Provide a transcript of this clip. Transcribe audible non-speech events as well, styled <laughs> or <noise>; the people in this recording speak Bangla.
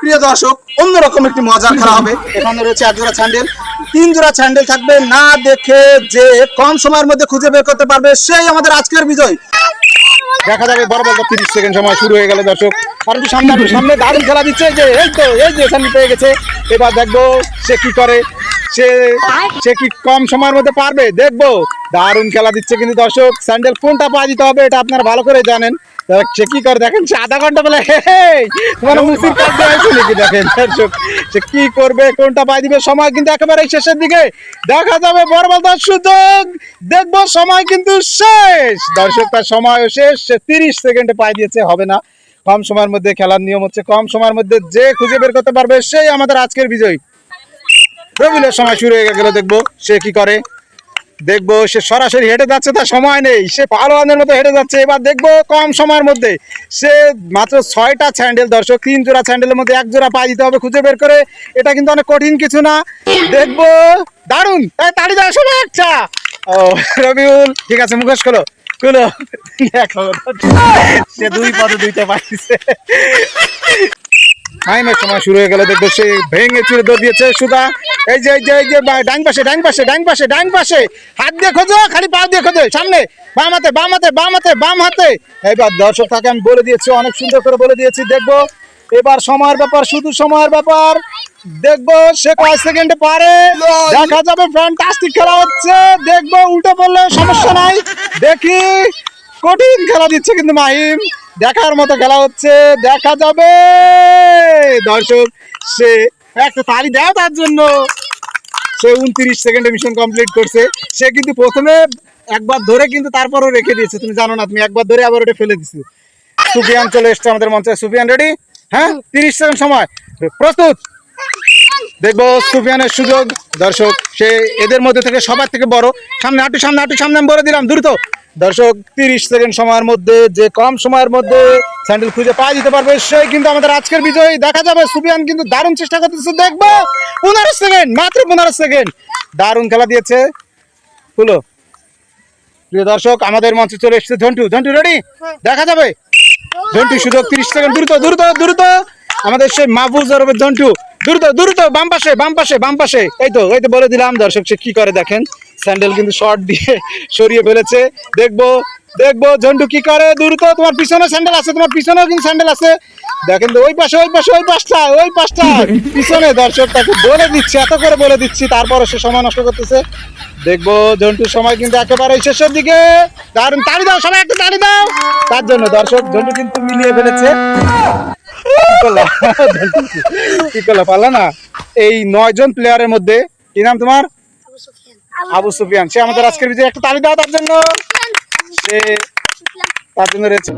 প্রিয় দর্শক, অন্যরকম একটি মজার খেলা হবে। এখানে রয়েছে এক জোড়া স্যান্ডেল। তিন জোড়া স্যান্ডেল থাকবে। না দেখে যে কম সময়ের মধ্যে খুঁজে বের করতে পারবে সেই আমাদের আজকের বিজয়। দেখা যাবে, বড় বড় তিরিশ সেকেন্ড সময় শুরু হয়ে গেল দর্শক। আর একটু সামনে সামনে দারুণ খেলা দিচ্ছে। যে, এই তো, এই যে সামনে পেয়ে গেছে। এবার দেখব সে কি করে। সে সে কি কম সময়ের মধ্যে পারবে? দেখব। দারুণ খেলা দিচ্ছে কিন্তু দর্শক। স্যান্ডেল কোনটা পা দিতে হবে এটা আপনারা ভালো করে জানেন। সে কি করে দেখেন? সে আধা ঘণ্টা বেলা তোমার মুসির কাটতে আছে নাকি? দেখেন দর্শক সে কি করবে কোনটা পাই দিবে সময় কিন্তু একেবারে শেষের দিকে। দেখা যাবে বরবাদ সুযোগ। দেখব সময় কিন্তু শেষ। দর্শক তার সময় শেষ। সে তিরিশ সেকেন্ডে পাই দিয়েছে হবে না। কম সময়ের মধ্যে খেলার নিয়ম হচ্ছে কম সময়ের মধ্যে যে খুঁজে বের করতে পারবে সেই আমাদের আজকের বিজয়। রবিলের সময় শুরু হয়ে গেল, দেখব সে কি করে। দেখব সে সরাসরি হেঁটে যাচ্ছে, তার সময় নেই। সে পালোয়ানের মতো হেঁটে যাচ্ছে, এবার দেখব কম সময়ের মধ্যে। সে মাত্র ছয়টা স্যান্ডেল, দর্শক, তিন জোড়া স্যান্ডেলের মধ্যে এক জোড়া পা দিতে হবে, খুঁজে বের করে। এটা কিন্তু অনেক কঠিন কিছু না। দেখব, দারুণ! তাই তাড়ি দেওয়ার সময় একটা! ও, রবিউল, ঠিক আছে, মুখোশ খুলো। দেখো, সে দুই পদে দুইটা পাইছে। টাইমের সময় শুরু হয়ে গেল, দেখব সে ভেঙে চুরে দৌড় দিয়েছে সুদা। এই যে এই যে এই যে ডান পাশে ডান পাশে ডান পাশে ডান পাশে। হাত দিয়ে খোঁজো, খালি পা দিয়ে খোঁজো, সামনে। বাম হাতে বাম হাতে বাম হাতে বাম হাতে। এবার দর্শক তাকে আমি বলে দিয়েছি, অনেক সুন্দর করে বলে দিয়েছি, দেখব। এবার সময়ের ব্যাপার, শুধু সময়ের ব্যাপার। দেখব সে কয় সেকেন্ডে পারে। দেখা যাবে ফ্যান্টাস্টিক খেলা হচ্ছে। দেখব, উল্টো পড়লে সমস্যা নাই। দেখি, কঠিন খেলা দিচ্ছে কিন্তু মাহিম। দেখার মতো খেলা হচ্ছে, দেখা যাবে। দর্শক, সে একটা তালি দেয় তার জন্য। সে উনত্রিশ সেকেন্ডে মিশন কমপ্লিট করছে। সে কিন্তু প্রথমে একবার ধরে কিন্তু তারপরও রেখে দিয়েছে। তুমি জানো না, তুমি একবার ধরে আবার ওটা ফেলে দিছো। সুফিয়ান চলে এসছে আমাদের মঞ্চে। সুফিয়ান রেডি হ্যাঁ? তিরিশ সেকেন্ড সময়। প্রস্তুত। দেখব সুফিয়ানের সুযোগ। দর্শক, সে এদের মধ্যে থেকে সবার থেকে বড়। সামনে হাঁটু সামনে হাঁটু, সামনে বলে দিলাম, দ্রুত। দর্শক, তিরিশ সেকেন্ড সময়ের মধ্যে, যে কম সময়ের মধ্যে স্যান্ডেল খুঁজে পাওয়া যেতে পারবে, সেই কিন্তু আমাদের আজকের বিজয়ী। দেখা যাবে সুফিয়ান কিন্তু দারুণ চেষ্টা করতেছে। দেখব, পনেরো সেকেন্ড, মাত্র পনেরো সেকেন্ড। দারুণ খেলা দিয়েছে। হলো প্রিয় দর্শক, আমাদের মঞ্চে চলে এসেছে ঝন্টু। ঝন্টু রেডি দেখা যাবে। ঝন্টু সুযোগ, তিরিশ সেকেন্ড, দ্রুত দ্রুত দ্রুত। আমাদের সেই মাহফুজ আরবের ঝন্টু। দ্রুত দ্রুত, বাম পাশে বাম পাশে বাম পাশে। এই তো এই তো বলে দিলাম, দর্শক সে কি করে দেখেন? স্যান্ডেল কিন্তু শর্ট দিয়ে <laughs> সরিয়ে ফেলেছে। দেখব দেখব ঝন্টু কি করে? দ্রুত, তোমার পিছনে স্যান্ডেল আছে, তোমার পিছনেও কিন্তু স্যান্ডেল আছে। দেখেন তো, ওই পাশে ওই পাশে, ওই পাশটা ওই পাশটা। পিছনে দর্শক তাকে বলে দিচ্ছি, এত করে বলে দিচ্ছি তারপরে সে সময় নষ্ট করতেছে। দেখব জন্টুর সময় কিন্তু একেবারে শেষের দিকে। দারুণ তাড়ি দাও, সবাই একটু তাড়ি দাও। তার জন্য দর্শক জন্টু কিন্তু মিলিয়ে ফেলেছে। কি করলা? পারলা না? এই নয় জন প্লেয়ারের মধ্যে কি নাম তোমার? আবু সুফিয়ান। সে আমাদের আজকের বিজয় একটা তালি দাও তার জন্য। সে তার জন্য রয়েছে।